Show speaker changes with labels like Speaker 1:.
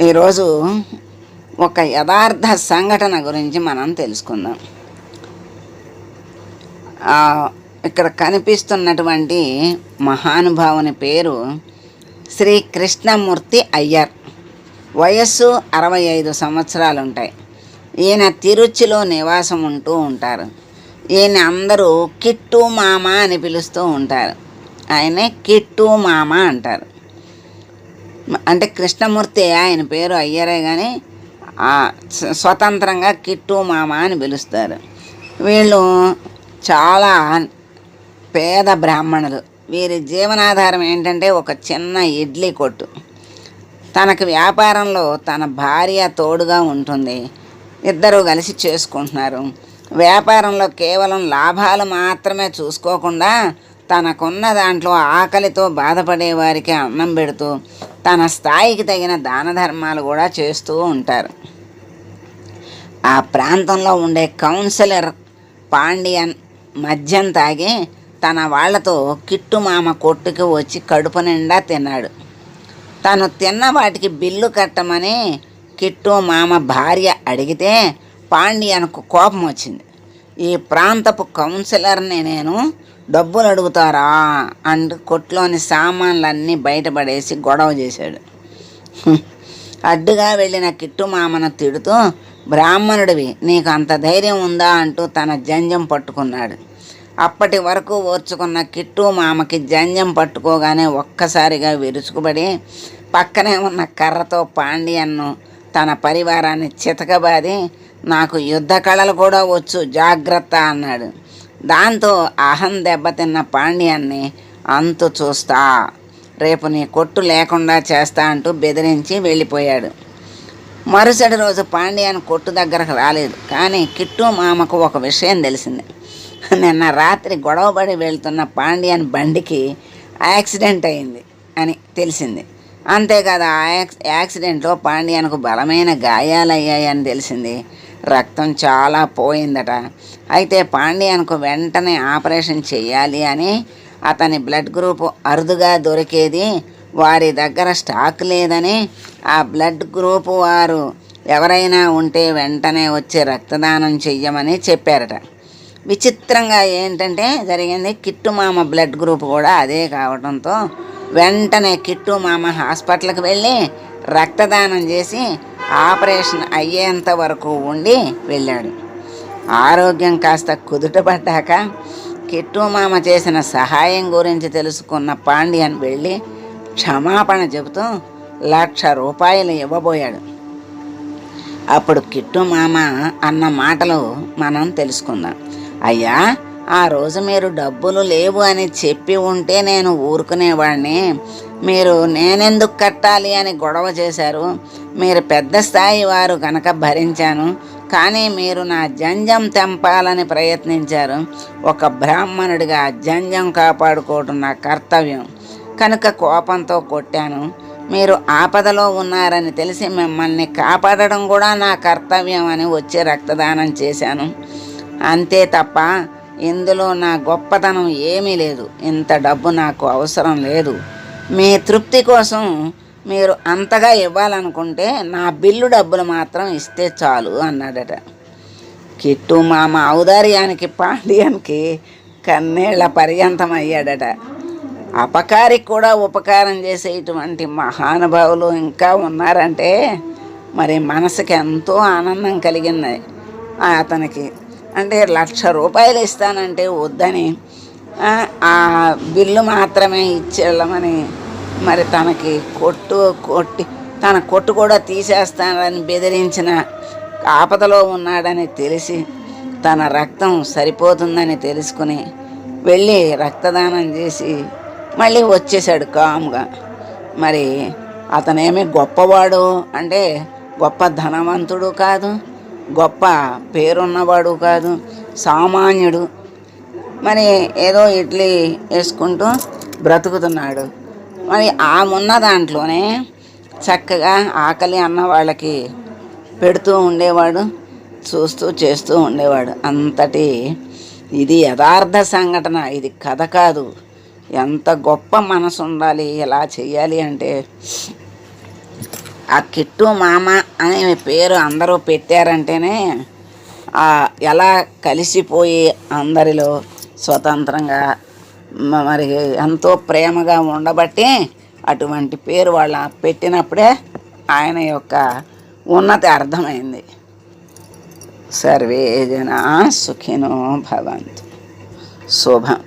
Speaker 1: ఈరోజు ఒక యథార్థ సంఘటన గురించి మనం తెలుసుకుందాం. ఇక్కడ కనిపిస్తున్నటువంటి మహానుభావుని పేరు శ్రీ కృష్ణమూర్తి అయ్యర్. వయస్సు అరవై ఐదు సంవత్సరాలు ఉంటాయి. ఈయన తిరుచిలో నివాసం ఉంటూ ఉంటారు. ఈయన అందరూ కిట్టు మామ అని పిలుస్తూ ఉంటారు. ఆయనే కిట్టు మామ అంటారు. అంటే కృష్ణమూర్తి ఆయన పేరు అయ్యరే కానీ స్వతంత్రంగా కిట్టు మామ అని పిలుస్తారు. వీళ్ళు చాలా పేద బ్రాహ్మణులు. వీరి జీవనాధారం ఏంటంటే ఒక చిన్న ఇడ్లీ కొట్టు. తనకు వ్యాపారంలో తన భార్య తోడుగా ఉంటుంది. ఇద్దరు కలిసి చేసుకుంటున్నారు. వ్యాపారంలో కేవలం లాభాలు మాత్రమే చూసుకోకుండా తనకున్న దాంట్లో ఆకలితో బాధపడే వారికి అన్నం పెడుతూ తన స్థాయికి తగిన దాన ధర్మాలు కూడా చేస్తూ ఉంటారు. ఆ ప్రాంతంలో ఉండే కౌన్సిలర్ పాండియన్ మద్యం తాగి తన వాళ్ళతో కిట్టు మామ కొట్టుకు వచ్చి కడుపు నిండా తిన్నాడు. తను తిన్న వాటికి బిల్లు కట్టమని కిట్టు మామ భార్య అడిగితే పాండియన్కు కోపం వచ్చింది. ఈ ప్రాంతపు కౌన్సిలర్ని నేను డబ్బులు అడుగుతారా? అండ్ కొట్లోని సామాన్లన్నీ బయటపడేసి గొడవ చేశాడు. అడ్డుగా వెళ్ళిన కిట్టు మామను తిడుతూ బ్రాహ్మణుడివి నీకు అంత ధైర్యం ఉందా? అంటూ తన జంజం పట్టుకున్నాడు. అప్పటి వరకు ఓర్చుకున్న కిట్టు మామకి జంజం పట్టుకోగానే ఒక్కసారిగా విరుచుకుపడి పక్కనే ఉన్న కర్రతో పాండియన్ను తన పరివారాన్ని చితకబాది నాకు యుద్ధ కళలు కూడా వచ్చు జాగ్రత్త అన్నాడు. దాంతో అహం దెబ్బతిన్న పాండ్యాన్ని అంతు చూస్తా. రేపు నీ కొట్టు లేకుండా చేస్తా అంటూ బెదిరించి వెళ్ళిపోయాడు. మరుసటి రోజు పాండ్యాన్ కొట్టు దగ్గరకు రాలేదు. కానీ కిట్టు మామకు ఒక విషయం తెలిసింది. నిన్న రాత్రి గొడవబడి వెళ్తున్న పాండ్యాన్ బండికి యాక్సిడెంట్ అయింది అని తెలిసింది. అంతేకాదు ఆ యాక్సిడెంట్లో పాండ్యాన్కు బలమైన గాయాలయ్యాయని తెలిసింది. రక్తం చాలా పోయిందట. అయితే పాండ్యాన్కు వెంటనే ఆపరేషన్ చేయాలి అని అతని బ్లడ్ గ్రూప్ అరుదుగా దొరికేది వారి దగ్గర స్టాక్ లేదని ఆ బ్లడ్ గ్రూప్ వారు ఎవరైనా ఉంటే వెంటనే వచ్చి రక్తదానం చెయ్యమని చెప్పారట. విచిత్రంగా ఏంటంటే జరిగింది కిట్టు మామ బ్లడ్ గ్రూప్ కూడా అదే కావడంతో వెంటనే కిట్టు మామ హాస్పిటల్కి వెళ్ళి రక్తదానం చేసి ఆపరేషన్ అయ్యేంత వరకు ఉండి వెళ్ళాడు. ఆరోగ్యం కాస్త కుదుటపడ్డాక కిట్టు మామ చేసిన సహాయం గురించి తెలుసుకున్న పాండ్యన్ వెళ్ళి క్షమాపణ చెబుతూ లక్ష రూపాయలు ఇవ్వబోయాడు. అప్పుడు కిట్టు మామ అన్న మాటలు మనం తెలుసుకుందాం. అయ్యా ఆ రోజు మీరు డబ్బులు లేవు అని చెప్పి ఉంటే నేను ఊరుకునేవాడిని మీరు నేనెందుకు కట్టాలి అని గొడవ చేశారు. మీరు పెద్ద స్థాయి వారు కనుక భరించాను. కానీ మీరు నా జంజం తెంపాలని ప్రయత్నించారు. ఒక బ్రాహ్మణుడిగా జంజం కాపాడుకోవటం నా కర్తవ్యం. కనుక కోపంతో కొట్టాను. మీరు ఆపదలో ఉన్నారని తెలిసి మిమ్మల్ని కాపాడడం కూడా నా కర్తవ్యం అని వచ్చి రక్తదానం చేశాను. అంతే తప్ప ఇందులో నా గొప్పతనం ఏమీ లేదు. ఇంత డబ్బు నాకు అవసరం లేదు. మీ తృప్తి కోసం మీరు అంతగా ఇవ్వాలనుకుంటే నా బిల్లు డబ్బులు మాత్రం ఇస్తే చాలు అన్నాడట. కిట్టు మామ ఔదార్యానికి పాండ్యానికి కన్నీళ్ళ పర్యంతం అయ్యాడట అపకారికి కూడా ఉపకారం చేసే ఇటువంటి మహానుభావులు ఇంకా ఉన్నారంటే మరి మనసుకి ఎంతో ఆనందం కలిగింది అతనికి. అంటే లక్ష రూపాయలు ఇస్తానంటే వద్దని ఆ, బిల్లు మాత్రమే ఇచ్చేళ్ళమని మరి తనకి కొట్టు కొట్టి తన కొట్టు కూడా తీసేస్తానని బెదిరించిన ఆపదలో ఉన్నాడని తెలిసి తన రక్తం సరిపోతుందని తెలుసుకుని వెళ్ళి రక్తదానం చేసి మళ్ళీ వచ్చేసాడు కామ్గా. మరి అతనేమి గొప్పవాడు అంటే గొప్ప ధనవంతుడు కాదు గొప్ప పేరున్నవాడు కాదు సామాన్యుడు. మరి ఏదో ఇడ్లీ వేసుకుంటూ బ్రతుకుతున్నాడు. మరి ఆ ఉన్న దాంట్లోనే చక్కగా ఆకలి అన్న వాళ్ళకి పెడుతూ ఉండేవాడు చూస్తూ చేస్తూ ఉండేవాడు. అంతటి ఇది యథార్థ సంఘటన. ఇది కథ కాదు. ఎంత గొప్ప మనసు ఉండాలి ఎలా చేయాలి అంటే ఆ కిట్టు మామ అనే పేరు అందరూ పెట్టారంటేనే ఎలా కలిసిపోయి అందరిలో స్వతంత్రంగా మరి ఎంతో ప్రేమగా ఉండబట్టి అటువంటి పేరు వాళ్ళ పెట్టినప్పుడే ఆయన యొక్క ఉన్నతి అర్థమైంది. సర్వే జనా సుఖినో భవంతు. శుభం.